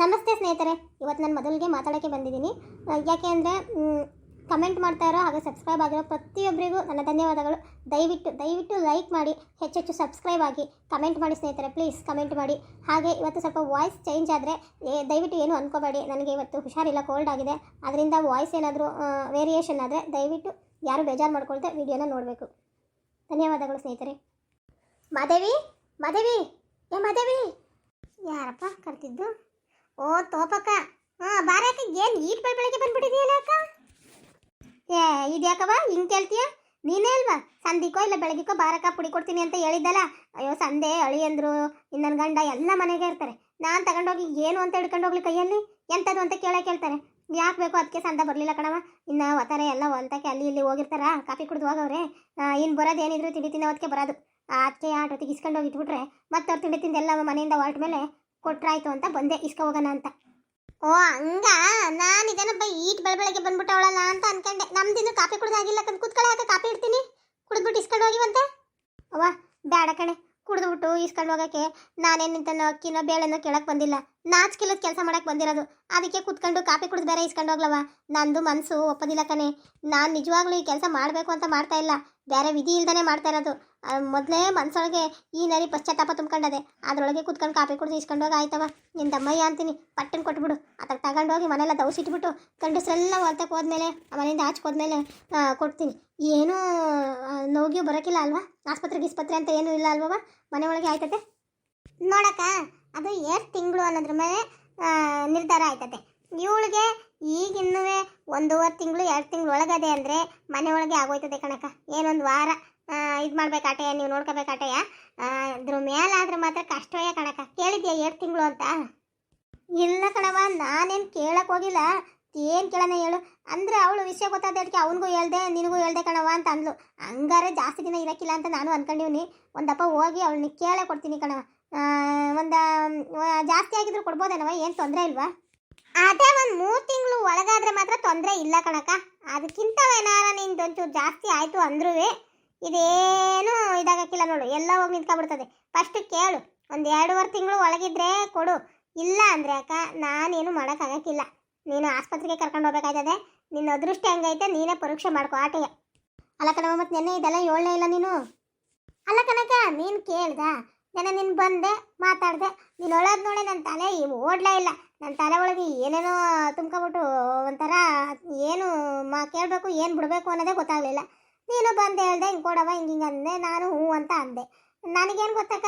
ನಮಸ್ತೆ ಸ್ನೇಹಿತರೆ, ಇವತ್ತು ನಾನು ಮೊದಲಿಗೆ ಮಾತಾಡೋಕ್ಕೆ ಬಂದಿದ್ದೀನಿ. ಯಾಕೆ ಅಂದರೆ ಕಮೆಂಟ್ ಮಾಡ್ತಾ ಇರೋ ಹಾಗೆ ಸಬ್ಸ್ಕ್ರೈಬ್ ಆಗಿರೋ ಪ್ರತಿಯೊಬ್ಬರಿಗೂ ನನ್ನ ಧನ್ಯವಾದಗಳು. ದಯವಿಟ್ಟು ದಯವಿಟ್ಟು ಲೈಕ್ ಮಾಡಿ ಹೆಚ್ಚೆಚ್ಚು ಸಬ್ಸ್ಕ್ರೈಬ್ ಆಗಿ ಕಮೆಂಟ್ ಮಾಡಿ ಸ್ನೇಹಿತರೆ ಪ್ಲೀಸ್ ಕಮೆಂಟ್ ಮಾಡಿ. ಹಾಗೆ ಇವತ್ತು ಸ್ವಲ್ಪ ವಾಯ್ಸ್ ಚೇಂಜ್ ಆದರೆ ದಯವಿಟ್ಟು ಏನು ಅನ್ಕೋಬೇಡಿ. ನನಗೆ ಇವತ್ತು ಹುಷಾರಿಲ್ಲ ಕೋಲ್ಡ್ ಆಗಿದೆ. ಅದರಿಂದ ವಾಯ್ಸ್ ಏನಾದರೂ ವೇರಿಯೇಷನ್ ಆದರೆ ದಯವಿಟ್ಟು ಯಾರು ಬೇಜಾರು ಮಾಡ್ಕೊಳ್ದೆ ವಿಡಿಯೋನ ನೋಡಬೇಕು. ಧನ್ಯವಾದಗಳು ಸ್ನೇಹಿತರೆ. ಮಾದೇವಿ ಮಾದೇವಿ, ಏ, ಮಾದೇವಿ, ಯಾರಪ್ಪ ಕರ್ತಿದ್ದು ಓ, ತೋಪಕ್ಕ. ಹಾ, ಬಾರಕ್ಕ, ಏನ್ ಬೆಳ ಬೆಳಗ್ಗೆ ಬಂದ್ಬಿಟ್ಟಿದೆಯಲ್ಲ ಅಕ್ಕ? ಏ ಇದ್ಯಾಕವ ಹಿಂಗ್ ಕೇಳ್ತೀಯ? ನೀನೇ ಅಲ್ವಾ? ಸಂದಿಕೋ ಇಲ್ಲ ಬೆಳಗ್ಗೆಕೋ ಬಾರಕ್ಕ ಪುಡಿ ಕೊಡ್ತೀನಿ ಅಂತ ಹೇಳಿದ್ದಲ್ಲ. ಅಯ್ಯೋ, ಸಂದೆ ಅಳಿಯಂದ್ರು ನನ್ನ ಗಂಡ ಎಲ್ಲ ಮನೆಗೆ ಇರ್ತಾರೆ. ನಾನು ತಗೊಂಡೋಗಿ ಏನು ಅಂತ ಹಿಡ್ಕೊಂಡು ಹೋಗ್ಲಿ ಕೈಯಲ್ಲಿ? ಎಂಥದ್ದು ಅಂತ ಕೇಳೇ ಕೇಳ್ತಾರೆ. ಯಾಕೆ ಬೇಕು ಅದಕ್ಕೆ ಸಂದ ಬರಲಿಲ್ಲ ಕಣವ ಇನ್ನು ಒತ್ತಾರೆ ಎಲ್ಲ ಹೊಲ್ತಕ್ಕೆ ಅಲ್ಲಿ ಇಲ್ಲಿ ಹೋಗಿರ್ತಾರ? ಕಾಫಿ ಕುಡಿದು ಹೋಗವ್ರೆ. ಇನ್ನು ಬರೋದು ಏನಿದ್ರು ತಿಂಡಿ ತಿನ್ನೋದಕ್ಕೆ ಬರೋದು. ಅದಕ್ಕೆ ಆಟೋತಿಗೆ ಇಸ್ಕೊಂಡು ಹೋಗಿ ಇಟ್ಬಿಟ್ರೆ ಮತ್ತೆ ಅವ್ರು ತಿಂಡಿ ತಿಂದೆಲ್ಲ ಮನೆಯಿಂದ ಹೊರಟ ಮೇಲೆ ಕೊಟ್ರಾಯ್ತು ಅಂತ ಬಂದೆ. ಇಸ್ಕ ಹೋಗೋಣ ಅಂತ. ಓ, ಹಂಗ? ನಾನು ಇದೇನಪ್ಪ ಈಟ್ ಬೆಳಬೆಳಗ್ಗೆ ಬಂದ್ಬಿಟ್ಟವಳಲ್ಲ ಅಂತ ಅನ್ಕೊಂಡೆ. ನಮ್ದಿನ್ನು ಕಾಫಿ ಕುಡ್ದಾಗಿಲ್ಲ ಕಂದ್ ಕುತ್ಕೊಳ್ಳೆ ಯಾಕೆ ಕಾಫಿ ಇಡ್ತೀನಿ. ಕುಡಿದ್ಬಿಟ್ಟು ಇಸ್ಕೊಂಡು ಹೋಗಿವಂತೆ ಅವ್ವ ಬೇಡ ಕಣೆ. ಕುಡಿದ್ಬಿಟ್ಟು ಇಸ್ಕೊಂಡು ಹೋಗೋಕೆ ನಾನೇನು ನಿಂತನೋ ಅಕ್ಕಿನೋ ಬೇಳೆನೋ ಕೇಳಕ್ಕೆ ಬಂದಿಲ್ಲ. ನಾಚ್ಕಿಲ್ಲದ ಕೆಲಸ ಮಾಡಕ್ಕೆ ಬಂದಿರೋದು. ಅದಕ್ಕೆ ಕುತ್ಕೊಂಡು ಕಾಫಿ ಕುಡಿದು ಬೇರೆ ಇಸ್ಕೊಂಡು ಹೋಗ್ಲವ ನಂದು ಮನಸ್ಸು ಒಪ್ಪದಿಲ್ಲ ಕಣೆ. ನಾನು ನಿಜವಾಗ್ಲೂ ಈ ಕೆಲಸ ಮಾಡಬೇಕು ಅಂತ ಮಾಡ್ತಾ ಇಲ್ಲ. ಬೇರೆ ವಿಧಿ ಇಲ್ದಾನೆ ಮಾಡ್ತಾ ಇರೋದು. ಮೊದಲೇ ಮನ್ಸೊಳಗೆ ಈ ನರಿ ಪಶ್ಚಾತ್ತಾಪ ತುಂಬ್ಕೊಂಡದೆ. ಅದ್ರೊಳಗೆ ಕುತ್ಕೊಂಡು ಕಾಫಿ ಕುಡಿದು ಇಸ್ಕೊಂಡು ಹೋಗಿ ಆಯ್ತವ. ನಿನ್ನ ತಮ್ಮಯ್ಯ ಅಂತೀನಿ, ಪಟ್ಟನ್ ಕೊಟ್ಬಿಡು. ಅದಕ್ಕೆ ತಗೊಂಡೋಗಿ ಮನೆಲ್ಲ ದವಸಿಟ್ಬಿಟ್ಟು ಗಂಡಸ್ರೆಲ್ಲ ಹೊಲ್ತಕ್ಕೆ ಹೋದ್ಮೇಲೆ, ಆ ಮನೆಯಿಂದ ಆಚೆಹೋದ್ಮೇಲೆ ಕೊಡ್ತೀನಿ. ಏನೂ ನೋಗಿ ಬರೋಕ್ಕಿಲ್ಲ ಅಲ್ವಾ? ಆಸ್ಪತ್ರೆ ಗಿಸ್ಪತ್ರೆ ಅಂತ ಏನೂ ಇಲ್ಲ ಅಲ್ವವ? ಮನೆ ಒಳಗೆ ಆಯ್ತತೆ? ನೋಡಕ್ಕ, ಅದು ಎಷ್ಟು ತಿಂಗಳು ಅನ್ನೋದ್ರ ಮೇಲೆ ನಿರ್ಧಾರ ಆಯ್ತತೆ. ಇವಳಿಗೆ ಈಗ ಇನ್ನೂ ಒಂದೂವರೆ ತಿಂಗಳು, ಎರಡು ತಿಂಗಳು ಒಳಗದೆ ಅಂದರೆ ಮನೆ ಒಳಗೆ ಆಗೋಯ್ತದೆ ಕಣಕ್ಕ. ಏನೊಂದು ವಾರ ಇದು ಮಾಡ್ಬೇಕು ಆಟೆಯ ನೀವು ನೋಡ್ಕೋಬೇಕು ಆಟೆಯ ಅದ್ರ ಮೇಲಾದ್ರೆ ಮಾತ್ರ ಕಷ್ಟವೇ ಕಣಕ ಕೇಳಿದ್ಯಾ ಎರಡು ತಿಂಗಳು ಅಂತ? ಇಲ್ಲ ಕಣವ ನಾನೇನು ಕೇಳಕ್ಕೆ ಹೋಗಿಲ್ಲ. ಏನು ಕೇಳೋಣ ಹೇಳು. ಅಂದ್ರೆ ಅವಳು ವಿಷಯ ಗೊತ್ತಾದಕ್ಕೆ ಅವನಿಗೂ ಹೇಳ್ದೆ, ನಿನಗೂ ಹೇಳ್ದೆ ಕಣವ ಅಂತ ಅಂದ್ಲು. ಹಂಗಾರೆ ಜಾಸ್ತಿ ದಿನ ಇರೋಕ್ಕಿಲ್ಲ ಅಂತ ನಾನು ಅಂದ್ಕೊಂಡಿವ್ನಿ ಒಂದಪ್ಪ ಹೋಗಿ ಅವಳನ್ನ ಕೇಳೇ ಕೊಡ್ತೀನಿ ಕಣವ ಒಂದು ಜಾಸ್ತಿ ಆಗಿದ್ರು ಕೊಡ್ಬೋದೇನವ ಏನು ತೊಂದರೆ ಇಲ್ವಾ? ಅದೇ ಒಂದು ಮೂರು ತಿಂಗಳು ಒಳಗಾದ್ರೆ ಮಾತ್ರ ತೊಂದರೆ ಇಲ್ಲ ಕಣಕ್ಕ. ಅದಕ್ಕಿಂತ ಏನಾರ ನಿಂದು ಒಂಚೂರು ಜಾಸ್ತಿ ಆಯಿತು ಅಂದ್ರೂ ಇದೇನು ಇದಾಗಕ್ಕಿಲ್ಲ ನೋಡು, ಎಲ್ಲ ಹೋಗಿ ನಿಂತ್ಕೊಬಿಡ್ತದೆ ಫಸ್ಟ್ ಕೇಳು, ಒಂದು ಎರಡೂವರೆ ತಿಂಗಳು ಒಳಗಿದ್ರೆ ಕೊಡು. ಇಲ್ಲ ಅಂದರೆ ಅಕ್ಕ, ನಾನೇನು ಮಾಡೋಕ್ಕಾಗಕ್ಕಿಲ್ಲ. ನೀನು ಆಸ್ಪತ್ರೆಗೆ ಕರ್ಕೊಂಡು ಹೋಗ್ಬೇಕಾಯ್ತದೆ, ನಿನ್ನ ಅದೃಷ್ಟ ಹೆಂಗೈತೆ ನೀನೇ ಪರೀಕ್ಷೆ ಮಾಡ್ಕೋ ಆಟೆಗೆ ಅಲ್ಲ ಕಣವ ಮತ್ತೆ ನೆನ್ನೆ ಇದೆಲ್ಲ ಏಳನೇ ಇಲ್ಲ ನೀನು? ಅಲ್ಲ ಕನಕ ನೀನು ಕೇಳ್ದ, ನೆನ್ನೆ ನೀನು ಬಂದೆ, ಮಾತಾಡಿದೆ, ನೀನು ಒಳಗೆ ನೋಡೆ ನನ್ನ ತಲೆ ಓಡ್ಲೇ ಇಲ್ಲ. ನನ್ನ ತಲೆ ಒಳಗೆ ಏನೇನೋ ತುಂಬ್ಕೊಬಿಟ್ಟು ಒಂಥರ ಏನು ಮಾ ಕೇಳಬೇಕು, ಏನು ಬಿಡಬೇಕು ಅನ್ನೋದೇ ಗೊತ್ತಾಗಲಿಲ್ಲ. ನೀನು ಬಂದು ಹೇಳ್ದೆ, ಹಿಂಗೆ ಕೊಡವ ಹಿಂಗೆ ಹಿಂಗೆ ಅಂದೆ, ನಾನು ಹ್ಞೂ ಅಂತ ಅಂದೆ. ನನಗೇನು ಗೊತ್ತಕ್ಕ,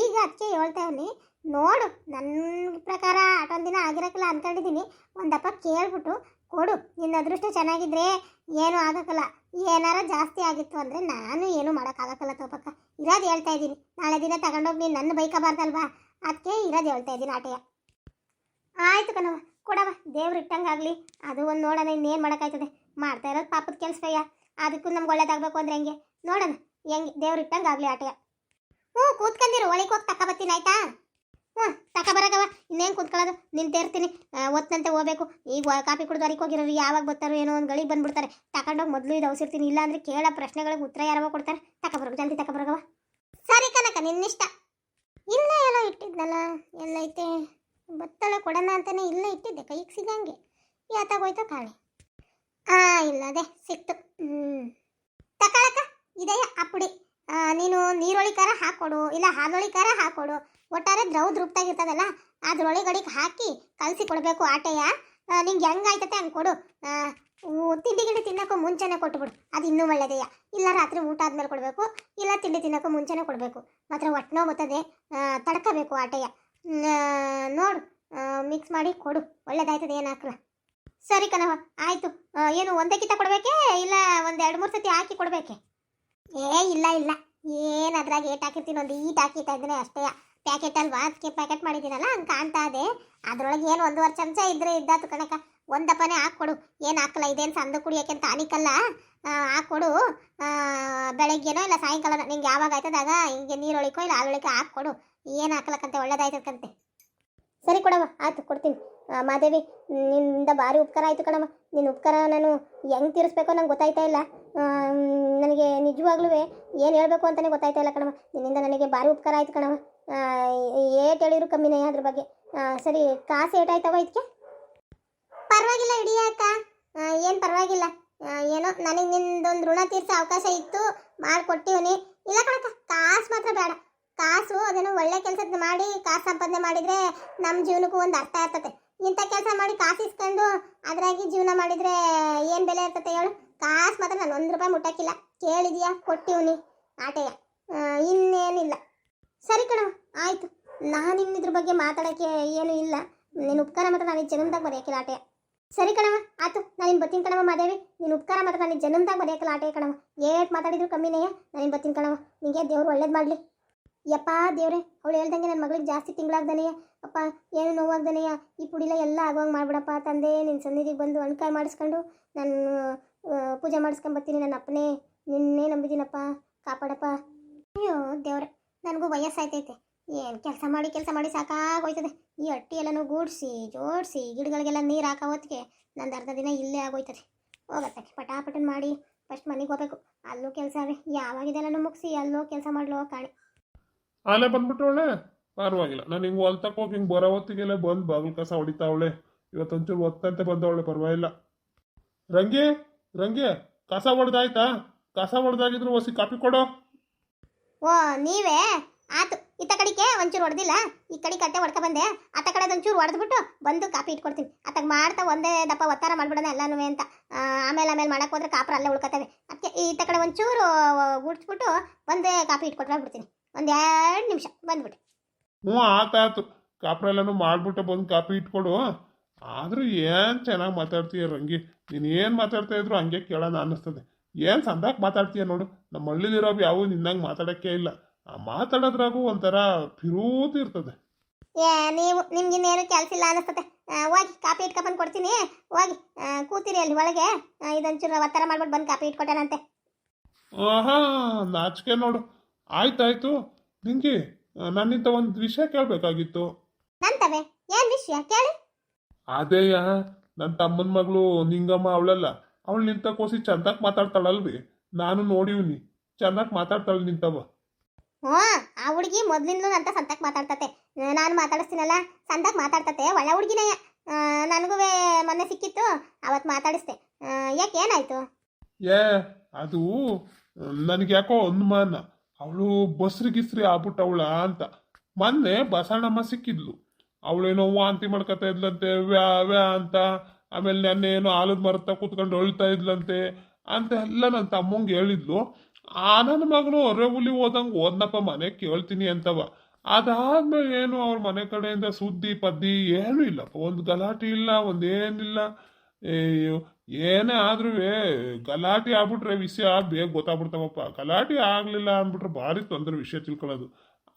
ಈಗ ಅದಕ್ಕೆ ಹೇಳ್ತೇವನಿ ನೋಡು ನನ್ನ ಪ್ರಕಾರ ಅಟೊಂದು ದಿನ ಆಗಿರೋಕ್ಕಿಲ್ಲ ಅಂದ್ಕೊಂಡಿದ್ದೀನಿ ಒಂದಪ್ಪ ಕೇಳ್ಬಿಟ್ಟು ಕೊಡು. ನಿನ್ನ ಅದೃಷ್ಟ ಚೆನ್ನಾಗಿದ್ರೆ ಏನೂ ಆಗೋಕ್ಕಲ್ಲ ಏನಾರ ಜಾಸ್ತಿ ಆಗಿತ್ತು ಅಂದರೆ ನಾನು ಏನೂ ಮಾಡೋಕ್ಕಾಗಕ್ಕಲ್ಲ ತೋಪಕ್ಕ. ಇರೋದು ಹೇಳ್ತಾ ಇದ್ದೀನಿ. ನಾಳೆ ದಿನ ತಗೊಂಡೋಗಿ ನೀನು ನನ್ನ ಬೈಕಬಾರ್ದಲ್ವಾ? ಅದಕ್ಕೆ ಇರೋದು ಹೇಳ್ತಾ ಇದ್ದೀನಿ ಆಟೆಯ. ಆಯ್ತು ಕಣವ ಕೊಡವ ದೇವ್ರು ಇಟ್ಟಂಗಾಗಲಿ. ಅದು ಒಂದು ನೋಡೋಣ ಇನ್ನೇನು ಮಾಡೋಕ್ಕಾಯ್ತದೆ. ಮಾಡ್ತಾ ಇರೋದು ಪಾಪದ ಕೆಲ್ಸಯ್ಯ ಅದಕ್ಕೂ ನಮ್ಗೆ ಒಳ್ಳೇದಾಗಬೇಕು ಅಂದ್ರೆ ಹೆಂಗೆ? ನೋಡೋಣ, ಹೆಂಗೆ? ದೇವ್ರು ಇಟ್ಟಂಗಾಗಲಿ ಆಟೆಯ. ಹ್ಞೂ ಕೂತ್ಕೊಂಡಿರು ಒಳಗೆ ಹೋಗಿ ತಕ ಬರ್ತೀನಿ, ಆಯ್ತಾ? ಹ್ಞೂ, ತಕ ಬರಗವ ಇನ್ನೇನು ಕೂತ್ಕೊಳ್ಳೋದು? ನಿಂತಿರ್ತೀನಿ ಒತ್ತಂತೆ ಹೋಗ್ಬೇಕು. ಈಗ ಕಾಪಿ ಕುಡಿದು ಅರಿಗೆ ಹೋಗಿರೋರು ಯಾವಾಗ ಬರ್ತಾರೋ ಏನೋ ಒಂದು ಗಳಿಗೆ ಬಂದ್ಬಿಡ್ತಾರೆ. ತಗೊಂಡೋಗಿ ಮೊದಲು ಇದು ಅವಸಿರ್ತೀನಿ ಇಲ್ಲ ಅಂದರೆ ಕೇಳೋ ಪ್ರಶ್ನೆಗಳಿಗೆ ಉತ್ತರ ಯಾರೋ ಕೊಡ್ತಾರೆ. ತಕ ಬರೋ ಜಲ್ದಿ ತಕ ಬರಗವ ಸರಿ ಕನಕ ನಿನ್ನಿಷ್ಟ. ಇಲ್ಲೇ ಎಲ್ಲ ಇಟ್ಟಿದ್ನಲ್ಲ, ಎಲ್ಲೈತೆ. ಬತ್ತಳೆ ಕೊಡೋಣ ಅಂತಲೇ ಇಲ್ಲೇ ಇಟ್ಟಿದ್ದೆ, ಕೈಗೆ ಸಿಗಂಗೆ. ಯಾತಾಗೋಯ್ತು ಕಾಣೆ. ಆ, ಇಲ್ಲ ಅದೇ, ಸಿಕ್ತು. ಹ್ಞೂ ತಕೊಳಕ, ಇದೆಯ ಅಪ್ಪುಡಿ ನೀನು ನೀರೊಳಿ ಖಾರ ಹಾಕ್ಕೊಡು ಇಲ್ಲ ಹಾಲೊಳಿ ಖಾರ ಹಾಕ್ಕೊಡು ಒಟ್ಟಾರೆ ದ್ರವ ದೃಪ್ತಾಗಿರ್ತದಲ್ಲ ಅದ್ರೊಳಗಡೆಗೆ ಹಾಕಿ ಕಲಸಿ ಕೊಡಬೇಕು ಆಟೆಯ. ನಿಂಗೆ ಹೆಂಗಾಯ್ತತೆ ಹಂಗೆ ಕೊಡು. ತಿಂಡಿ ಗಿಂಡಿ ತಿನ್ನೋಕ್ಕೂ ಮುಂಚೆನೇ ಕೊಟ್ಬಿಡು, ಅದು ಇನ್ನೂ ಒಳ್ಳೆಯದೆಯ ಇಲ್ಲ ರಾತ್ರಿ ಊಟ ಆದಮೇಲೆ ಕೊಡಬೇಕು, ಇಲ್ಲ ತಿಂಡಿ ತಿನ್ನೋಕ್ಕೂ ಮುಂಚೆನೇ ಕೊಡಬೇಕು. ಮಾತ್ರ ಒಟ್ಟನೋ ಬರ್ತದೆ ತಡ್ಕೋಬೇಕು ಆಟೆಯ. ಮಿಕ್ಸ್ ಮಾಡಿ ಕೊಡು. ಒಳ್ಳೇದಾಯ್ತದೆ ಏನು ಹಾಕಲ್ಲ ಸರಿ ಕಣವ ಆಯಿತು. ಏನು ಒಂದೇ ಕಿತ್ತ ಕೊಡಬೇಕೇ ಇಲ್ಲ ಒಂದು ಎರಡು ಮೂರು ಸತಿ ಹಾಕಿ ಕೊಡಬೇಕೆ? ಏ, ಇಲ್ಲ ಇಲ್ಲ. ಏನು ಅದ್ರಾಗ ಏಟ್ ಹಾಕಿರ್ತೀನಿ, ಒಂದು ಈಟ್ ಹಾಕಿತಾ ಇದ್ದೀನಿ ಅಷ್ಟೇ. ಪ್ಯಾಕೆಟ್ ಅಲ್ವಾ? ಅದಕ್ಕೆ ಪ್ಯಾಕೆಟ್ ಮಾಡಿದ್ದೀನಲ್ಲ, ಹಂಗೆ ಕಾಣ್ತಾ ಇದೆ. ಅದ್ರೊಳಗೆ ಏನು ಒಂದೂವರೆ ಚಮಚ ಇದ್ರೆ ಇದ್ದಾತು ಕಣಕ ಒಂದಪ್ಪನೇ ಹಾಕ್ಕೊಡು. ಏನು ಹಾಕಲ್ಲ ಇದೇನು ಸಂದು ಕುಡಿಯೋಕೆ ಅಂತ ಅನಿಕಲ್ಲ. ಹಾಕ್ಕೊಡು. ಬೆಳಗ್ಗೆನೋ ಇಲ್ಲ ಸಾಯಂಕಾಲನೋ, ನಿಂಗೆ ಯಾವಾಗ ಆಯ್ತದಾಗ ಹಿಂಗೆ ನೀರೊಳಿಕೋ ಇಲ್ಲ ಹಾಲೊಳಿಕೋ ಹಾಕ್ಕೊಡು. ಏನು ಹಾಕ್ಲಕ್ಕಂತೆ? ಒಳ್ಳೇದಾಯ್ತಕ್ಕಂತೆ ಸರಿ ಕೊಡವ ಆಯ್ತು, ಕೊಡ್ತೀನಿ. ಮಾದೇವಿ, ನಿನ್ನಿಂದ ಭಾರಿ ಉಪಕಾರ ಆಯಿತು ಕಣಮ್ಮ ನಿನ್ನ ಉಪಕಾರ ನಾನು ಹೆಂಗೆ ತೀರಿಸ್ಬೇಕೋ ನಂಗೆ ಗೊತ್ತಾಯ್ತಾ ಇಲ್ಲ. ನನಗೆ ನಿಜವಾಗ್ಲೂ ಏನು ಹೇಳಬೇಕು ಅಂತಲೇ ಗೊತ್ತಾಯ್ತಾ ಇಲ್ಲ ಕಣಮ್ಮ ನಿನ್ನಿಂದ ನನಗೆ ಭಾರಿ ಉಪಕಾರ ಆಯ್ತು ಕಣವ ಏಟ್ ಹೇಳಿದ್ರು ಕಮ್ಮಿನೇ ಅದ್ರ ಬಗ್ಗೆ. ಸರಿ, ಕಾಸು ಏಟಾಯ್ತವ ಇದಕ್ಕೆ ಪರವಾಗಿಲ್ಲ ಇಡೀ ಅಕ್ಕ. ಏನು ಪರವಾಗಿಲ್ಲ. ಏನೋ ನನಗೆ ನಿಂದೊಂದು ಋಣ ತೀರ್ಸೋ ಅವಕಾಶ ಇತ್ತು, ಮಾಡಿಕೊಟ್ಟಿವನಿ. ಇಲ್ಲ ಕಣಕ್ಕ, ಕಾಸು ಮಾತ್ರ ಬೇಡ. ಕಾಸು ಅದನ್ನು ಒಳ್ಳೆ ಕೆಲಸದ ಮಾಡಿ, ಕಾಸು ಸಂಪಾದನೆ ಮಾಡಿದ್ರೆ ನಮ್ಮ ಜೀವನಕ್ಕೂ ಒಂದು ಅರ್ಥ ಇರ್ತತೆ. ಇಂಥ ಕೆಲಸ ಮಾಡಿ ಕಾಸು ಇಸ್ಕೊಂಡು ಅದರಾಗಿ ಜೀವನ ಮಾಡಿದ್ರೆ ಏನು ಬೆಲೆ ಇರ್ತತೆ ಹೇಳು? ಕಾಸು ಮಾತ್ರ ನಾನು ಒಂದು ರೂಪಾಯಿ ಮುಟ್ಟಕ್ಕಿಲ್ಲ. ಕೇಳಿದೀಯಾ? ಕೊಟ್ಟಿವ್ನಿ ಆಟೆಯ. ಇನ್ನೇನಿಲ್ಲ. ಸರಿ ಕಣ, ಆಯಿತು. ನಾನು ಇದ್ರ ಬಗ್ಗೆ ಮಾತಾಡೋಕ್ಕೆ ಏನು ಇಲ್ಲ. ನಿನ್ನ ಉಪಕಾರ ಮಾತ್ರ ನಾನು ಜನ್ಮದಾಗ ಬರೆಯೋಕ್ಕಿಲ್ಲ ಆಟೆಯ. ಸರಿ ಕಣವ ಆಯ್ತು. ನಾನು ಬತ್ತೀನಿ ಕಣವ ಮಾದೇವಿ. ನಿನ್ನ ಉಪಕಾರ ಮಾತ್ರ ನಾನು ಜನ್ಮದಾಗ ಬರೆಯೋಕ್ಕಿಲ್ಲ ಆಟೆ ಕಣವ ಏಟ್ ಮಾತಾಡಿದ್ರು ಕಮ್ಮಿನೇ. ನಾನು ಬತ್ತೀನಿ ಕಣವ ನಿಂಗೆ ದೇವ್ರು ಒಳ್ಳೇದು ಮಾಡಲಿ. ಯಪ್ಪ ದೇವ್ರೆ, ಅವಳು ಹೇಳ್ದಂಗೆ ನನ್ನ ಮಗಳಿಗೆ ಜಾಸ್ತಿ ತಿಂಗಳಾಗ್ದನೆಯ? ಅಪ್ಪ, ಏನು ನೋವಾಗ್ದನೆಯ? ಈ ಪುಡಿಲ ಎಲ್ಲ ಆಗೋಂಗೆ ಮಾಡ್ಬಿಡಪ್ಪ, ತಂದೆ ನಿನ್ನ ಸನ್ನಿಧಿಗೆ ಬಂದು ಅಣ್ಕಾಯಿ ಮಾಡಿಸ್ಕೊಂಡು ನಾನು ಪೂಜೆ ಮಾಡಿಸ್ಕೊಂಬತ್ತೀನಿ ನನ್ನ ಅಪ್ಪನೇ. ನಿನ್ನೇ ನಂಬಿದ್ದೀನಪ್ಪ ಕಾಪಾಡಪ್ಪ. ಅಯ್ಯೋ ದೇವ್ರೆ, ನನಗೂ ವಯಸ್ಸಾಯ್ತೈತೆ. ಏನು ಕೆಲಸ ಮಾಡಿ ಕೆಲಸ ಮಾಡಿ ಸಾಕಾಗೋಯ್ತದೆ. ಈ ಅಟ್ಟಿ ಎಲ್ಲನೂ ಗೂಡಿಸಿ, ಜೋಡಿಸಿ, ಗಿಡಗಳಿಗೆಲ್ಲ ನೀರು ಹಾಕೋ ಹೊತ್ತಿಗೆ ನಂದು ಅರ್ಧ ದಿನ ಇಲ್ಲೇ ಆಗೋಯ್ತದೆ. ಹೋಗತ್ತೆ, ಪಟಾಪಟನ್ ಮಾಡಿ, ಫಸ್ಟ್ ಮನೆಗೆ ಹೋಗ್ಬೇಕು. ಅಲ್ಲೂ ಕೆಲಸ ಯಾವಾಗ ಯಾವಾಗಿದೆಲ್ಲನೂ ಮುಗಿಸಿ, ಅಲ್ಲೋ ಕೆಲಸ ಮಾಡಲೋ ಕಾಣಿ. ಆಲೆ ಬಂದ್ಬಿಟ್ಟವಳೆ ಪರವಾಗಿಲ್ಲ. ನಾನು ಹಿಂಗೆ ಹೊಲ್ತಕ್ಕೆ ಹೋಗಿ ಹಿಂಗೆ ಬರೋ ಹೊತ್ತಿಗೆಲ್ಲ ಬಂದು ಬಾಗಿಲು ಕಸ ಹೊಡಿತಾವಳೆ. ಇವತ್ತೊಂಚೂರು ಒತ್ತಂತೆ ಬಂದವಳೆ, ಪರವಾಗಿಲ್ಲ. ರಂಗಿ ರಂಗಿ, ಕಸ ಹೊಡೆದಾಯ್ತಾ? ಕಸ ಹೊಡೆದಾಗಿದ್ರು ಹೊಸಿ ಕಾಪಿ ಕೊಡೋ. ಓ, ನೀವೇ? ಆತು, ಇತ್ತ ಕಡೆಗೆ ಒಂಚೂರು ಹೊಡೆದಿಲ್ಲ? ಈ ಕಡೆ ಕಟ್ಟೆ ಹೊಡ್ತಾ ಬಂದೆ. ಆತ ಕಡೆ ಒಂಚೂರು ಹೊಡೆದ್ಬಿಟ್ಟು ಬಂದು ಕಾಪಿ ಇಟ್ಕೊಡ್ತೀನಿ. ಆತಾಗ ಮಾಡ್ತಾ ಒಂದೇ ದಪ್ಪ ಒತ್ತಾರ ಮಾಡ್ಬಿಡೋಣ ಎಲ್ಲನೂ ಅಂತ. ಆಮೇಲೆ ಆಮೇಲೆ ಮಾಡಕ್ಕೆ ಹೋದ್ರೆ ಕಾಪರ್ ಅಲ್ಲೇ ಉಳ್ಕೊತವೆ. ಅದಕ್ಕೆ ಈತ ಕಡೆ ಒಂಚೂರು ಗುಡ್ಸ್ಬಿಟ್ಟು ಒಂದೇ ಕಾಪಿ ಇಟ್ಕೊಟ್ರೆ ಬಿಡ್ತೀನಿ ಒಂದು ಎರಡು ನಿಮಿಷ ಬಂದ್ಬಿಟ್ಟೆ. ಹ್ಞೂ ಆತಾತು ಕಾಪ್ರೆಲ್ಲನೂ ಮಾಡಿಬಿಟ್ಟು ಬಂದು ಕಾಪಿ ಇಟ್ಕೊಡು ಆದರೂ ಏನು ಚೆನ್ನಾಗಿ ಮಾತಾಡ್ತೀಯ ರಂಗಿ? ನೀನು ಏನು ಮಾತಾಡ್ತಾ ಇದ್ರು ಹಂಗೆ ಕೇಳೋಣ ಅನ್ನಿಸ್ತದೆ. ಏನು ಸಂದಾಕ್ ಮಾತಾಡ್ತೀಯ ನೋಡು ನಮ್ಮ ಹಳ್ಳಿಲಿರೋ ಯಾವ ನಿನ್ನಂಗೆ ಮಾತಾಡೋಕ್ಕೆ ಇಲ್ಲ. ಆ ಮಾತಾಡೋದ್ರಾಗೂ ಒಂಥರ ಫಿರೂತಿ ಇರ್ತದೆ. ಏ ನೀವು ನಿಮ್ಗಿನ್ನೇನು ಕೆಲಸ ಇಲ್ಲ ಅನಿಸ್ತದೆ ಹೋಗಿ ಕಾಪಿ ಇಟ್ಕೊಬಂದು ಕೊಡ್ತೀನಿ. ಹೋಗಿ ಕೂತಿರಿ ಅಲ್ಲಿ ಒಳಗೆ. ಇದೊಂಚೂರು ಒತ್ತಾರ ಮಾಡ್ಬಿಟ್ಟು ಬಂದು ಕಾಪಿ ಇಟ್ಕೊಟ್ಟಾನಂತೆ. ಆಹಾ ನಾಚಿಕೆ ನೋಡು. ಆಯ್ತಾಯ್ತು. ನಿಂಗೆ ನನ್ನಿಂದ ಒಂದು ವಿಷಯ ಕೇಳಬೇಕಾಗಿತ್ತು. ನಂತವೆ? ಏನು ವಿಷಯ? ಕೇಳಿ. ಅದೇಯ ನನ್ನ ತಮ್ಮನ ಮಗಳು ನಿಂಗಮ್ಮ ಅವಳಲ್ಲ. ಅವಳು ನಿಂತ ಕೋಸಿ ಚಂದಕ್ಕೆ ಮಾತಾಡ್ತಾಳಲ್ವಿ? ನಾನು ನೋಡಿವ್ನಿ. ಚೆನ್ನಾಗಿ ಮಾತಾಡ್ತಾಳೆ ನಿಂತವ. ಹ್ಞೂ ಆ ಹುಡುಗಿ ಮೊದ್ಲಿಂದಲೂ ನಂತ ಸಂತಕ್ ಮಾತಾಡ್ತತೆ. ನಾನು ಮಾತಾಡಿಸ್ತೀನಲ್ಲ ಸಂತಕ್ ಮಾತಾಡ್ತತೆ. ಒಳ್ಳೆ ಹುಡುಗಿನೇ ನನಗೂ ಮೊನ್ನೆ ಸಿಕ್ಕಿತ್ತು ಅವತ್ತು ಮಾತಾಡಿಸ್ತೆ ಯಾಕೆ ಏನಾಯ್ತು? ಏ ಅದು ನನಗೆ ಯಾಕೋ ಅನುಮಾನ. ಅವಳು ಬಸ್ರಿ ಗಿಸ್ರಿ ಆಗ್ಬಿಟ್ಟವಳ ಅಂತ. ಮೊನ್ನೆ ಬಸಣ್ಣಮ್ಮ ಸಿಕ್ಕಿದ್ಲು. ಅವಳೇನೋ ವಾಂತಿ ಮಾಡ್ಕೊತಾ ಇದ್ಲಂತೆ, ವ್ಯಾ ವ್ಯಾ ಅಂತ. ಆಮೇಲೆ ನೆನ್ನೆ ಏನೋ ಆಲದ ಮರತ ಕೂತ್ಕೊಂಡು ಅಳ್ತಾ ಇದ್ಲಂತೆ ಅಂತ ಎಲ್ಲ ನನ್ನ ತಮ್ಮಂಗೆ ಹೇಳಿದ್ಲು. ಆ ನನ್ನ ಮಗನು ಹೊರೆ ಹುಲಿ ಹೋದಂಗೆ ಓದ್ನಪ್ಪ ಮನೆ ಕೇಳ್ತೀನಿ ಅಂತವ. ಅದಾದ್ಮೇಲೆ ಏನು ಅವ್ರ ಮನೆ ಕಡೆಯಿಂದ ಸುದ್ದಿ ಪದ್ದಿ ಏನೂ ಇಲ್ಲಪ್ಪ. ಒಂದು ಗಲಾಟೆ ಇಲ್ಲ, ಒಂದೇನಿಲ್ಲ. ಏನೇ ಆದ್ರೂ ಗಲಾಟೆ ಆಗ್ಬಿಟ್ರೆ ವಿಷಯ ಬೇಗ ಗೊತ್ತಾಗ್ಬಿಡ್ತಾವಪ್ಪ. ಗಲಾಟೆ ಆಗ್ಲಿಲ್ಲ ಅಂದ್ಬಿಟ್ರೆ ಭಾರಿ ತೊಂದರೆ ವಿಷಯ ತಿಳ್ಕೊಳ್ಳೋದು.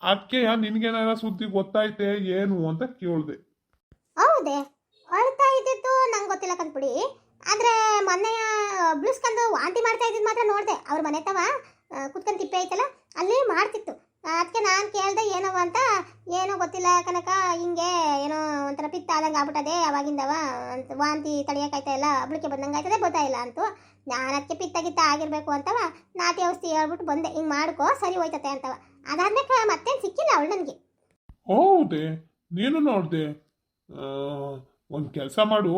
ಅದಕ್ಕೆ ನಿನ್ಗೇನಾರ ಸುದ್ದಿ ಗೊತ್ತಾಯ್ತೆ ಏನು ಅಂತ ಕೇಳ್ದೆ. ಹೌದೇ ಅಳ್ತಾ ನಂಗೆ ಗೊತ್ತಿಲ್ಲ ಕಂದ್ಬಿಡಿ. ಆದ್ರೆ ಮೊನ್ನೆ ಬ್ಲೂಸ್ಕೊಂಡು ವಾಂತಿ ಮಾಡ್ತಾ ಇದ್ದಿದ್ದು ಮಾತ್ರ ನೋಡಿದೆ. ಅವ್ರ ಮನೆ ತವ ಕುತ್ಕೊಂಡು ತಿಪ್ಪೆ ಐತಲ್ಲ, ಅಲ್ಲಿ ಮಾಡ್ತಿತ್ತು. ಅದಕ್ಕೆ ನಾನು ಕೇಳಿದೆ ಏನವ ಅಂತ? ಏನೋ ಗೊತ್ತಿಲ್ಲ ಕನಕ ಹಿಂಗೆ ಏನೋ ಒಂಥರ ಪಿತ್ತ ಆದಂಗೆ ಆಗ್ಬಿಟ್ಟದೆ ಅವಾಗಿಂದವ ಅಂತ, ವಾಂತಿ ತಡಿಯೋಕಾಯ್ತಾ ಇಲ್ಲ ಅಬ್ಳಿಕೆ ಬಂದಂಗೆ ಆಯ್ತದೆ ಗೊತ್ತಾಯಿಲ್ಲ ಅಂತೂ. ನಾನು ಅದಕ್ಕೆ ಪಿತ್ತ ಗಿತ್ತ ಆಗಿರಬೇಕು ಅಂತವ, ನಾಟಿ ಔಷಧಿ ಹೇಳ್ಬಿಟ್ಟು ಬಂದೆ, ಹಿಂಗೆ ಮಾಡ್ಕೋ, ಸರಿ ಹೋಯ್ತತೆ ಅಂತವ. ಅದಾದ್ಮೇಲೆ ಮತ್ತೇನು ಸಿಕ್ಕಿಲ್ಲ ಅವಳು ನನಗೆ. ಹೌದೇ, ನೀನು ನೋಡ್ದೆ. ಒಂದು ಕೆಲಸ ಮಾಡು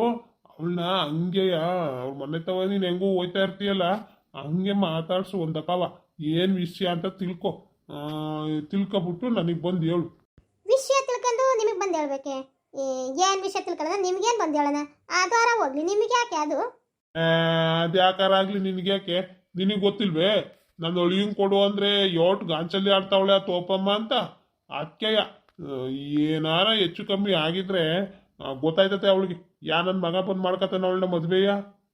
ಅವಳನ್ನ ಹಂಗೆಯ ಅವ್ರ ಮೊನ್ನೆ ತವ ನೀನು ಹೆಂಗೂ ಹೋಯ್ತಾ ಇರ್ತೀಯಲ್ಲ, ಹಂಗೆ ಮಾತಾಡ್ಸು ಒಂದಪ್ಪವ ಏನು ವಿಷಯ ಅಂತ ತಿಳ್ಕೊ. ತಿಳ್ಕೊಬಿಟ್ಟು ನನಗೆ ಬಂದು ಹೇಳು. ವಿಷಯ ತಿಳ್ಕೊಂಡು ನಿಮಗೆ ಬಂದು ಹೇಳ್ಬೇಕೆ? ಏನು ವಿಷಯ ತಿಳ್ಕೊಳ್ಳೋಣ ನಿಮ್ಗೇನು ಬಂದು ಹೇಳೋಣ ಆಧಾರ ಹೋಗ್ಲಿ ನಿಮಗೆ ಯಾಕೆ ಅದು? ಅದು ಯಾಕಾರ ಆಗಲಿ ನಿನಗೆ ಯಾಕೆ? ನಿನಗೆ ಗೊತ್ತಿಲ್ವೇ? ನನ್ನ ಒಳಿಯಂಗ್ ಕೊಡು ಅಂದ್ರೆ ಯೋಟ್ ಗಾಂಚಲ್ಲಿ ಆಡ್ತಾವಳೆ ಆ ತೋಪಮ್ಮ ಅಂತ? ಅದಕ್ಕೆಯ ಏನಾರ ಹೆಚ್ಚು ಕಮ್ಮಿ ಆಗಿದ್ರೆ ಗೊತ್ತಾಯ್ತತೆ ಅವಳಿಗೆ. ಯಾ ನನ್ನ ಮಗ ಬಂದು ಮಾಡ್ಕತಾನ ಅವಳನ್ನ ಮದ್ವೆಯ?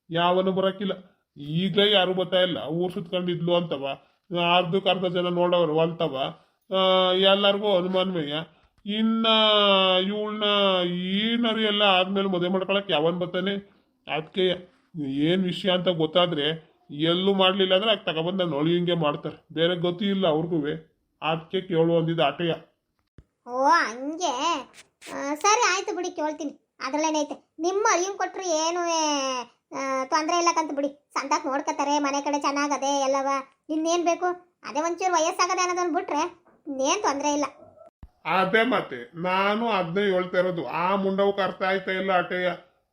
ಯಾವನು ಬರೋಕ್ಕಿಲ್ಲ. ಈಗಲೇ ಯಾರು ಗೊತ್ತಾಯಿಲ್ಲ ಊರು ಸುತ್ಕೊಂಡಿದ್ಲು ಅಂತವ. ಅರ್ಧಕ್ಕೆ ಅರ್ಧ ಜನ ನೋಡೋರು ಹೊಲ್ತವ. ಎಲ್ಲರಿಗೂ ಅನುಮಾನವೇಯ. ಇನ್ನ ಇವಳನ್ನ ಈ ನರಿ ಎಲ್ಲ ಆದ್ಮೇಲೆ ಮದುವೆ ಮಾಡ್ಕೊಳಕ್ ಯಾವನ್ ಬರ್ತಾನೆ? ಅದಕ್ಕೆ ಏನು ವಿಷಯ ಅಂತ ಗೊತ್ತಾದ್ರೆ ಎಲ್ಲೂ ಮಾಡಲಿಲ್ಲ ಅಂದ್ರೆ ಅದು ತಗೊಬಂದು ನಾನು ಹಿಂಗೆ ಮಾಡ್ತಾರೆ. ಬೇರೆ ಗೊತ್ತೂ ಇಲ್ಲ ಅವ್ರಿಗೂ ಅದಕ್ಕೆ ಕೇಳು ಅಂದಿದ್ದ ಆಟೆಯ. ಓ, ಹಂಗೆ. ಸರಿ ಆಯ್ತು ಬಿಡಿ, ಕೇಳ್ತೀನಿ. ಅದ್ರಲ್ಲೇನೈತೆ. ನಿಮ್ಮ ಅಳಿಯನ್ ಕೊಟ್ಟರು ಏನು ತೊಂದರೆ ಇಲ್ಲ ಕಂತ ಬಿಡಿ. ಸಂತಾಕ್ ನೋಡ್ಕೋತಾರೆ ಮನೆ ಕಡೆ ಚೆನ್ನಾಗದೆ ಎಲ್ಲವ. ಇನ್ನೇನು ಬೇಕು? ಅದೇ ಒಂಚೂರು ವಯಸ್ಸಾಗದೆ ಅನ್ನೋದೊಂದು ಬಿಟ್ರೆ ಇನ್ನೇನು ತೊಂದರೆ ಇಲ್ಲ. ಅದೇ ಮತ್ತೆ ನಾನು ಅದನ್ನೇ ಹೇಳ್ತಾ ಇರೋದು. ಆ ಮುಂಡವಕ್ಕೆ ಅರ್ಥ ಆಯ್ತಾ ಇಲ್ಲ ಆಟೆಯ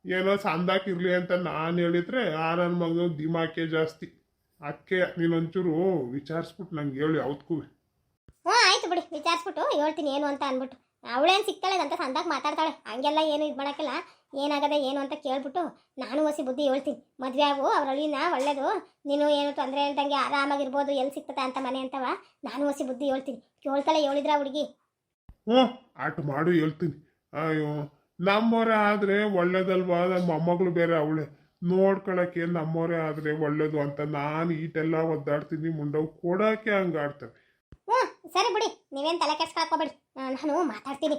ಏನೋ ಸಂದಾಕಿರ್ಲಿ ಅಂತ ನಾನು ಹೇಳಿದ್ರೆ ಆ ನನ್ನ ಮಗನ ದಿಮಾಕೆ ಜಾಸ್ತಿ. ಅದಕ್ಕೆ ನೀನೊಂಚೂರು ವಿಚಾರಿಸ್ಬಿಟ್ಟು ನಂಗೆ ಹೇಳಿ ಯಾವ್ದಕ್ಕೂ ಹ್ಞೂ ಆಯ್ತು ಬಿಡಿ. ವಿಚಾರಿಸ್ಬಿಟ್ಟು ಹೇಳ್ತೀನಿ ಏನು ಅಂತ ಅಂದ್ಬಿಟ್ಟು ಅವಳೇನು ಸಿಗ್ತಾಳೆ ಅಂತ ಸಂದಾಗ ಮಾತಾಡ್ತಾಳೆ. ಹಂಗೆಲ್ಲ ಏನು ಇದು ಮಾಡೋಕ್ಕಿಲ್ಲ. ಏನಾಗದೆ ಏನು ಅಂತ ಕೇಳ್ಬಿಟ್ಟು ನಾನು ಹೊಸಿ ಬುದ್ಧಿ ಹೇಳ್ತೀನಿ. ಮದುವೆ ಆಗು ಅವ್ರ ಅಳಿನ ಒಳ್ಳೇದು. ನೀನು ಏನು ತೊಂದರೆ ಇಲ್ದಂಗೆ ಆರಾಮಾಗಿರ್ಬೋದು ಎಲ್ಲಿ ಸಿಗ್ತದೆ ಅಂತ ಮನೆ ಅಂತವ. ನಾನು ಹೊಸಿ ಬುದ್ಧಿ ಹೇಳ್ತೀನಿ. ಕೇಳ್ತಾಳೆ ಹೇಳಿದ್ರ ಹುಡುಗಿ. ಹ್ಞೂ ಆಟ ಮಾಡು ಹೇಳ್ತೀನಿ. ಅಯ್ಯೋ ನಮ್ಮವರೇ ಆದರೆ ಒಳ್ಳೇದಲ್ವಾ? ನಮ್ಮ ಮೊಮ್ಮಗಳು ಬೇರೆ ಅವಳೆ. ನೋಡ್ಕೊಳಕ್ಕೆ ನಮ್ಮವರೇ ಆದರೆ ಒಳ್ಳೇದು ಅಂತ ನಾನು ಈಟೆಲ್ಲ ಒದ್ದಾಡ್ತೀನಿ ಮುಂಡವು ಕೊಡೋಕೆ ಹಂಗೆ ಆಡ್ತವೆ ಹ್ಞೂ ಸರಿ ಬಿಡಿ. ನೀವೇನು ತಲೆ ಕೆಡ್ಸ್ಕೊಬೇಡಿ ನಾನು ಮಾತಾಡ್ತೀನಿ.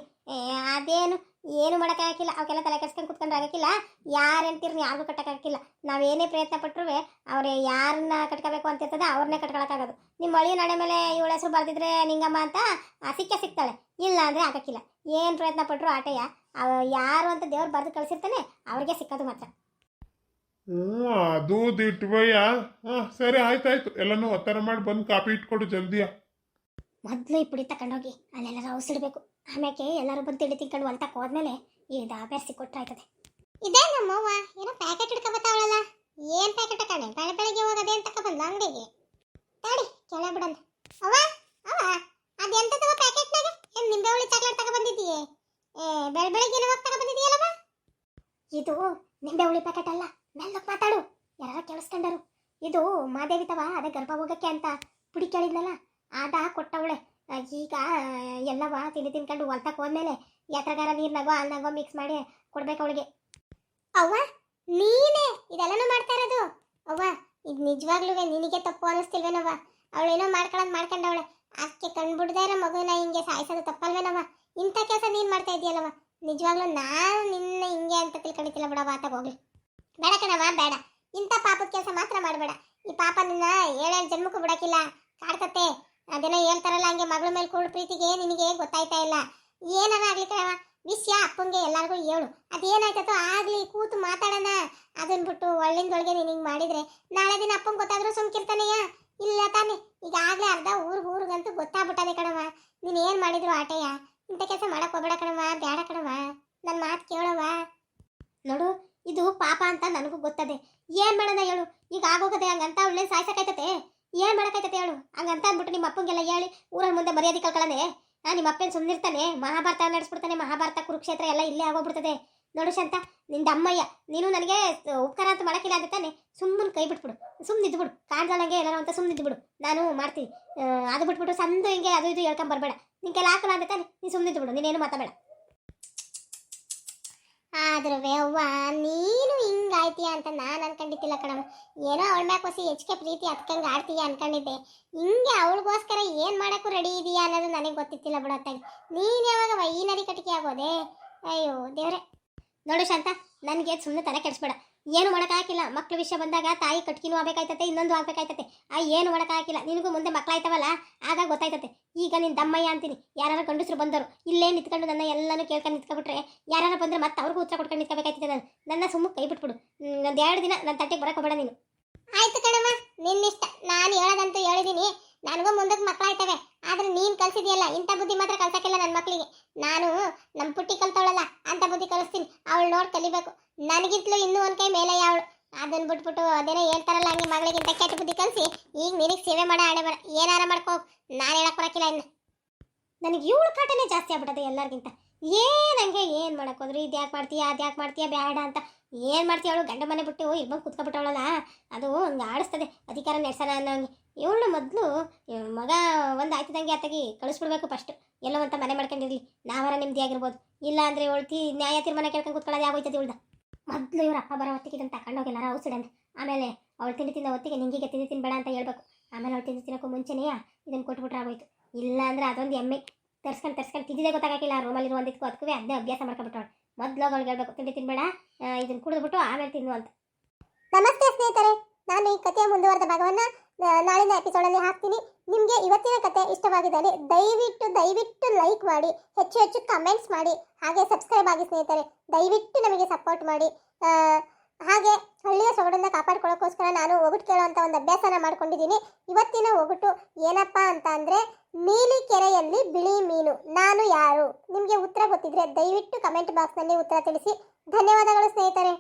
ಅದೇನು, ಏನು ಮಾಡೋಕ್ಕಾಗಿಲ್ಲ ಅವಕ್ಕೆಲ್ಲ ತಲೆ ಕೆಡ್ಸ್ಕೊಂಡು ಕುತ್ಕೊಂಡ್ರೆ ಆಗಕ್ಕಿಲ್ಲ. ಯಾರು ಹೇಳ್ತೀರಿ ಯಾರಿಗೂ ನಾವು ನಾವೇನೇ ಪ್ರಯತ್ನ ಪಟ್ಟರು ಅವ್ರು ಯಾರನ್ನ ಕಟ್ಕೋಬೇಕು ಅಂತ ಇರ್ತದೆ ಅವ್ರನ್ನೇ ಕಟ್ಕೊಳಕ್ಕಾಗೋದು. ನಿಮ್ಮ ಮಳಿ ನಡೆ ಮೇಲೆ ಇವಳ ಹೆಸರು ಬರೆದಿದ್ರೆ ನಿಂಗಮ್ಮ ಅಂತ ಸಿಕ್ಕೇ ಸಿಗ್ತಾಳೆ. ಇಲ್ಲ ಅಂದರೆ ಆಗಕ್ಕಿಲ್ಲ. ಏನು ಪ್ರಯತ್ನ ಪಟ್ಟರು ಆಟಯ್ಯ ಯಾರು ಅಂತ ದೇವ್ರು ಬರೆದು ಕಳಿಸಿರ್ತಾನೆ, ಅವ್ರಿಗೆ ಸಿಕ್ಕೋದು ಮಾತ್ರ. ಹ್ಞೂ, ಅದು ದಿಟ್ವಯ್ಯ ಹಾಂ, ಸರಿ, ಆಯ್ತಾಯ್ತು. ಎಲ್ಲನೂ ಒತ್ತಾರ ಮಾಡಿ ಬಂದು ಕಾಪಿ ಇಟ್ಕೊಡು ಜಲ್ದಿಯ. ಮೊದಲು ಈ ಪುಡಿ ತಗೊಂಡೋಗಿ ಅಲ್ಲೆಲ್ಲರೂ ಔಸಿಡ್ಬೇಕು ಆಮ್ಯಾಕೆ ಎಲ್ಲರೂ ಬಂದು ತಿಳಿ ತಿಂಕೊಂಡು ಹೊಲ್ತಕ್ಕೆ ಹೋದ್ಮೇಲೆ ಈ ಬೆರ್ಸಿ ಕೊಟ್ಟಾಯ್ತದೆ ಇದೇ ನಮ್ಮವ್ವ ಏನೋ ಪ್ಯಾಕೆಟ್ ಹಿಡ್ಕೊಬತ್ತಾವಳಲ್ಲ ಏನ್ ಪ್ಯಾಕೆಟ್ ತಕೊಂಡೆ ಬೆಳೆ ಬೆಳಗ್ಗೆ ಹೋಗೋದೇ ಅಂತ ಬಂದ್ಲ ಅಂಗಡಿಗೆ? ತಾಡಿ ಕೆಳ ಬಿಡಲ್ಲ ಅವ್ವ ಅವ್ವ ಅದೆಂತದವ ಪ್ಯಾಕೆಟ್ನಾಗ ಏನು ನಿಂಬೆ ಹುಳಿ ಚಾಕ್ಲೇಟ್ ತಗೊ ಬಂದಿದ್ದೀಯೇ? ಏ ಬೆಳೆ ಬೆಳಗ್ಗೆ ಏನೋ ತಗೊ ಬಂದಿದ್ದೀಯಲ್ಲವ? ಇದು ನಿಂಬೆ ಹುಳಿ ಪ್ಯಾಕೆಟ್ ಅಲ್ಲ. ಮೆಲ್ಲಕ್ಕೆ ಮಾತಾಡು. ಯಾರು ಕೇಳಿಸ್ಕೊಂಡರು. ಇದು ಮಾದೇವಿ ತವ ಅದೇ ಗರ್ಭ ಹೋಗಕ್ಕೆ ಅಂತ ಪುಡಿ ಕೇಳಿದ್ನಲ್ಲ ಆದ ಕೊಟ್ಟವಳೆ ಆ, ಈಗ ಎಲ್ಲವ ತಿಂಡಿ ತಿನ್ಕೊಂಡು ಹೊಲ್ತಕ್ಕೆ ಹೋದ್ಮೇಲೆ ಯಾತ್ರಗಾರ ನೀರ್ನಾಗೋ ಹಾಲ್ನಾಗೋ ಮಿಕ್ಸ್ ಮಾಡಿ ಕೊಡ್ಬೇಕು ಅವಳಿಗೆ. ಅವ್ವ, ನೀನೇ ಇದೆಲ್ಲನೂ ಮಾಡ್ತಾ ಇರೋದು? ಅವ್ವ, ಇದು ನಿಜವಾಗ್ಲೂ ನಿನಗೆ ತಪ್ಪು ಅನ್ನಿಸ್ತಿಲ್ವೇನವ್ವ ಅವಳೇನೋ ಮಾಡ್ಕೊಳ್ಳೋದು ಮಾಡ್ಕೊಂಡವಳೆ. ಅದಕ್ಕೆ ಕಂಡ್ಬಿಡ್ದೇ ಇರೋ ಮಗುನ ಹಿಂಗೆ ಸಾಯಿಸೋದು ತಪ್ಪಲ್ವೇನವ್ವ? ಇಂಥ ಕೆಲಸ ನೀನು ಮಾಡ್ತಾ ಇದೆಯಲ್ಲವ ನಿಜವಾಗ್ಲೂ ನಾನು ನಿನ್ನ ಹಿಂಗೆ ಅಂತ ತಿಳ್ಕೊಂಡಿದ್ದಿಲ್ಲ ಬಿಡವ ಆತ ಹೋಗ್ಲಿ. ಬೇಡ ಕಣವ ಬೇಡ. ಇಂಥ ಪಾಪದ ಕೆಲಸ ಮಾತ್ರ ಮಾಡಬೇಡ. ಈ ಪಾಪ ನಿನ್ನ ಏಳೇಳು ಜನ್ಮಕ್ಕೂ ಬಿಡೋಕ್ಕಿಲ್ಲ. ಕಾಡ್ತತೆ ಅದೇನೋ ಹೇಳ್ತಾರಲ್ಲ, ಹಂಗೆ ಮಗಳ ಮೇಲೆ ಕೂಡ ಪ್ರೀತಿಗೆ ನಿನಗೆ ಗೊತ್ತಾಯ್ತಾ ಇಲ್ಲ. ಏನಾರ ಆಗ್ಲಿ ಕಣವ ವಿಷಯ ಅಪ್ಪಂಗೆ ಎಲ್ಲರಿಗೂ ಹೇಳು. ಅದೇನಾಯ್ತೋ ಆಗ್ಲಿ ಕೂತು ಮಾತಾಡೋಣ. ಅದನ್ನ ಬಿಟ್ಟು ಒಳ್ಳಿಂದೊಳಗೆ ನೀನು ಹಿಂಗೆ ಮಾಡಿದ್ರೆ ನಾಳೆ ದಿನ ಅಪ್ಪಂಗೆ ಗೊತ್ತಾದರೂ ಸುಮ್ಕಿರ್ತಾನೆಯ ಇಲ್ಲ ತಾನೆ ಈಗಾಗಲೇ ಅರ್ಧ ಊರಿಗೆ ಊರಿಗಂತೂ ಗೊತ್ತಾಗ್ಬಿಟ್ಟದೆ ಕಣವ ನೀನು ಏನು ಮಾಡಿದ್ರು ಆಟಯ್ಯ? ಇಂಥ ಕೆಲಸ ಮಾಡಕ್ ಹೋಗಬೇಡ ಕಣವ ಬೇಡ ಕಣವ ನನ್ನ ಮಾತು ಕೇಳವ ನೋಡು, ಇದು ಪಾಪ ಅಂತ ನನಗೂ ಗೊತ್ತದೆ. ಏನು ಮಾಡೋಣ ಹೇಳು? ಈಗ ಆಗೋಗದೆ ಹಂಗಂತ ಒಳ್ಳೆ ಸಾಯ್ಸಕ್ಕಾಯ್ತತೆ. ಏನ್ ಮಾಡಕ್ಕಾಯ್ತತೆ ಹೇಳು? ಹಂಗಂತ ಅಂದ್ಬಿಟ್ಟು ನಿಮ್ಮ ಅಪ್ಪಂಗೆಲ್ಲ ಹೇಳಿ ಊರ ಮುಂದೆ ಮರ್ಯಾದೆ ಕಳ್ಕೊಳ್ಳನೆ ನಾ ನಿಮ್ಮ ಅಪ್ಪನ ಸುಮ್ಮನಿರ್ತಾನೆ ಮಹಾಭಾರತ ನಡೆಸ್ಬಿಡ್ತಾನೆ, ಮಹಾಭಾರತ ಕುರುಕ್ಷೇತ್ರ ಎಲ್ಲ ಇಲ್ಲೇ ಆಗೋಗ್ಬಿಡ್ತದೆ ನೋಡು ಶಾಂತ, ನಿಂದ ಅಮ್ಮಯ್ಯ, ನೀನು ನನಗೆ ಉಪಕಾರ ಅಂತ ಮಾಡಕ್ಕಿಲ್ಲ ಅಂತ ತಾನೆ, ಸುಮ್ಮನೆ ಕೈ ಬಿಟ್ಬಿಡು. ಸುಮ್ಮನೆ ಇದ್ಬಿಡು ಕಾಣ್ದಂಗೆ ಎಲ್ಲರೂ ಅಂತ ಸುಮ್ಮನೆ ಇದ್ಬಿಡು ನಾನು ಮಾಡ್ತೀನಿ. ಅದು ಬಿಟ್ಬಿಟ್ಟು ಸಂದು ಹಿಂಗೆ ಅದು ಇದು ಹೇಳ್ಕೊಂಡ್ ಬರಬೇಡ. ನಿನ್ ಕೆಲ ಹಾಕಲ್ಲ ಅಂತ ತಾನೆ, ನೀನು ಸುಮ್ಮನೆ ಇದ್ಬಿಡು ನೀನೇನು ಮಾತಾಡಬೇಡ. ಆದ್ರೂ ಅವ್ವ, ನೀನು ಹಿಂಗಾಯ್ತೀಯ ಅಂತ ನಾನು ಅನ್ಕೊಂಡಿದ್ದಿಲ್ಲ ಕಣಮ್ಮ ಏನೋ ಅವಳ ಮ್ಯಾಕ್ ಹೊಸಿ ಹೆಚ್ಚಿಗೆ ಪ್ರೀತಿ ಹತ್ಕಂಗೆ ಆಡ್ತೀಯ ಅನ್ಕೊಂಡಿದ್ದೆ. ಹಿಂಗೆ ಅವಳಿಗೋಸ್ಕರ ಏನು ಮಾಡೋಕ್ಕೂ ರೆಡಿ ಇದೆಯಾ ಅನ್ನೋದು ನನಗೆ ಗೊತ್ತಿತ್ತಿಲ್ಲ ಬಿಡತ್ತಾಗಿ ನೀನು ಯಾವಾಗ ಈ ನದಿ ಕಟ್ಟಿಗೆ ಆಗೋದೆ? ಅಯ್ಯೋ ದೇವ್ರೆ. ನೋಡು ಶಾಂತ ನನಗೆ ಸುಮ್ಮನೆ ತಲೆ ಕೆಡಿಸ್ಬೇಡ. ಏನು ಮಾಡೋಕ್ಕಾಗಿಲ್ಲ ಮಕ್ಳ ವಿಷಯ ಬಂದಾಗ ತಾಯಿ ಕಟ್ಕಿನೂ ಆಗ್ಬೇಕಾಯ್ತತೆ, ಇನ್ನೊಂದು ಆಗ್ಬೇಕಾಯ್ತತೆ. ಆ ಏನು ಮಾಡೋಕ್ಕಾಗಿಲ್ಲ ನಿನಗೂ ಮುಂದೆ ಮಕ್ಕಳಾಯ್ತವಲ್ಲ ಆಗ ಗೊತ್ತಾಯ್ತತೆ. ಈಗ ನಿನ್ನ ದಮ್ಮಯ್ಯ ಅಂತೀನಿ. ಯಾರು ಗಂಡಸರು ಬಂದರು, ಇಲ್ಲೇ ನಿಂತ್ಕೊಂಡು ನನ್ನ ಎಲ್ಲನೂ ಕೇಳ್ಕೊಂಡು ನಿಂತ್ಕೊಬಿಟ್ರೆ ಯಾರು ಬಂದ್ರೆ ಮತ್ತೆ ಅವ್ರಿಗೂ ಉತ್ತರ ಕೊಟ್ಕೊಂಡು ನಿಂತ್ಕೋಬೇಕಾಯ್ತದೆ ನಾನು. ನನ್ನ ಸುಮ್ಮ ಕೈ ಬಿಟ್ಬಿಡು. ಒಂದು ಎರಡು ದಿನ ನನ್ನ ತಟ್ಟೆಗೆ ಹೋಗಬೇಡ ನೀನು. ಆಯ್ತು ಕಣಮ್ಮ ನಿನ್ನಿಷ್ಟ. ನಾನು ಹೇಳೋದಂತೂ ಹೇಳಿದ್ದೀನಿ ನನಗೂ ಮುಂದಕ್ಕೆ ಮಕ್ಕಳಾಯ್ತವೆ ಆದ್ರೆ ನೀನು ಕಲ್ಸಿದ್ಯಲ್ಲ, ಇಂಥ ಬುದ್ಧಿ ಮಾತ್ರ ಕಲ್ಸಕ್ಕಿಲ್ಲ ನನ್ನ ಮಕ್ಕಳಿಗೆ ನಾನು ನಮ್ಮ ಪುಟ್ಟಿ ಕಲ್ತವಳಲ್ಲ ಅಂತ ಬುದ್ಧಿ ಕಲಿಸ್ತೀನಿ. ಅವಳು ನೋಡಿ ಕಲಿಬೇಕು. ನನಗಿಂತಲೂ ಇನ್ನೂ ಒಂದು ಕೈ ಮೇಲೆ ಅವಳು. ಅದನ್ನು ಬಿಟ್ಬಿಟ್ಟು ಅದೇನೋ ಹೇಳ್ತಾರಲ್ಲ ಹಂಗೆ ಮಗಳಿಗಿಂತ ಕೆಟ್ಟ ಬುದ್ಧಿ ಕಲಿಸಿ, ಈಗ ನಿನಗೆ ಸೇವೆ ಮಾಡ ಹಣೆ ಮಾಡ ಏನಾರ ಮಾಡ್ಕೋ ನಾನು ಹೇಳಕ್ ಬರಕಿಲ್ಲ ಇನ್ನು. ನನಗೆ ಇವಳು ಕಾಟನೇ ಜಾಸ್ತಿ ಆಗ್ಬಿಟ್ಟದೆ ಎಲ್ಲರಿಗಿಂತ. ಏನು ಹಂಗೆ, ಏನು ಮಾಡೋಕ್ಕೋದ್ರು ಇದು ಯಾಕೆ ಮಾಡ್ತೀಯ ಅದು ಯಾಕೆ ಮಾಡ್ತೀಯ ಬೇಡ ಅಂತ. ಏನು ಮಾಡ್ತೀಯ ಅವಳು? ಗಂಡ ಮನೆ ಬಿಟ್ಟು ಇಬ್ಬರು ಕುತ್ಕೊಬಿಟ್ಟವಳಲ್ಲ. ಅದು ಹಂಗೆ ಆಡಿಸ್ತದೆ. ಅಧಿಕಾರ ನಡೆಸೋಣ ಅನ್ನೋಂಗೆ. ಇವಳು ಮೊದಲು ಮಗ ಒಂದು ಆಯ್ತದಂಗೆ ಆತಗಿ ಕಳಿಸ್ಬಿಡ್ಬೇಕು ಫಸ್ಟ್ ಎಲ್ಲೋ ಅಂತ ಮನೆ ಮಾಡ್ಕೊಂಡಿರ್ಲಿ ನಾವರ ನೆಮ್ಮದಿ ಆಗಿರ್ಬೋದು. ಇಲ್ಲ ಅಂದ್ರೆ ಇವಳ್ತಿ ನ್ಯಾಯ ತೀರ್ಮಾನ ಕೇಳ್ಕೊಂಡು ಕುತ್ಕೊಳ್ಳೋದು ಆಗೋಯ್ತದೆ ಇವಳ್ದ. ಮೊದಲು ಇವ್ರ ಅಪ್ಪ ಬರೋ ಹೊತ್ತಿಗೆ ಇದನ್ನು ತಗೊಂಡೋಗಿ ಎಲ್ಲಾರ ಔಷಧನೆ ಆಮೇಲೆ ಅವಳು ತಿಂಡಿ ತಿಂದ ಹೊತ್ತಿಗೆ ನಿಂಗಿಗೆ ತಿಂಡಿ ತಿನ್ಬೇಡ ಅಂತ ಹೇಳ್ಬೇಕು. ಆಮೇಲೆ ಅವಳು ತಿಂಡಿ ತಿನ್ನೋಕ್ಕೂ ಮುಂಚೆನೆಯ ಇದನ್ನು ಕೊಟ್ಬಿಟ್ರೆ ಆಗೋಯ್ತು. ಇಲ್ಲ ಅಂದ್ರೆ ಅದೊಂದು ಎಮ್ಮೆ. ತರ್ಸ್ಕೊಂಡು ತರ್ಸ್ಕೊಂಡು ತಿಂದಿದೆ ಗೊತ್ತಾಗಕ್ಕಿಲ್ಲ. ರೂಮಲ್ಲಿ ಇರುವಂದಿದ್ಕು ಅದಕ್ಕೂ ಅದನ್ನೇ ಅಭ್ಯಾಸ ಮಾಡ್ಕೊಂಡ್ಬಿಟ್ಟವಳು. ಮೊದಲು ಅವಳಿಗೆ ಹೇಳ್ಬೇಕು, ತಿಂಡಿ ತಿನ್ಬೇಡ ಇದನ್ನು ಕುಡಿದ್ಬಿಟ್ಟು ಆಮೇಲೆ ತಿನ್ನು ಅಂತ. ನಮಸ್ತೆ ಸ್ನೇಹಿತರೆ. ನಾನು ಈ ಕಥೆಯ ಮುಂದುವರೆದ ಭಾಗವನ್ನು. ನಾಳಿನ ಎಪಿಸೋಡಲ್ಲಿ ಹಾಕ್ತೀನಿ. ನಿಮಗೆ ಇವತ್ತಿನ ಕತೆ ಇಷ್ಟವಾಗಿದ್ದಲ್ಲಿ ದಯವಿಟ್ಟು ದಯವಿಟ್ಟು ಲೈಕ್ ಮಾಡಿ, ಹೆಚ್ಚು ಹೆಚ್ಚು ಕಮೆಂಟ್ಸ್ ಮಾಡಿ, ಹಾಗೆ ಸಬ್ಸ್ಕ್ರೈಬ್ ಆಗಿ ಸ್ನೇಹಿತರೆ, ದಯವಿಟ್ಟು ನಮಗೆ ಸಪೋರ್ಟ್ ಮಾಡಿ. ಹಾಗೆ ಹಳ್ಳಿಯ ಸೊಗಡನ್ನ ಕಾಪಾಡ್ಕೊಳ್ಳೋಕ್ಕೋಸ್ಕರ ನಾನು ಒಗಟು ಕೇಳೋವಂಥ ಒಂದು ಅಭ್ಯಾಸನ ಮಾಡ್ಕೊಂಡಿದ್ದೀನಿ. ಇವತ್ತಿನ ಒಗಟು ಏನಪ್ಪ ಅಂತ ಅಂದರೆ ನೀಲಿ ಕೆರೆಯಲ್ಲಿ ಬಿಳಿ ಮೀನು. ನಾನು ಯಾರು? ನಿಮಗೆ ಉತ್ತರ ಗೊತ್ತಿದ್ರೆ ದಯವಿಟ್ಟು ಕಮೆಂಟ್ ಬಾಕ್ಸ್ನಲ್ಲಿ ಉತ್ತರ ತಿಳಿಸಿ. ಧನ್ಯವಾದಗಳು ಸ್ನೇಹಿತರೆ.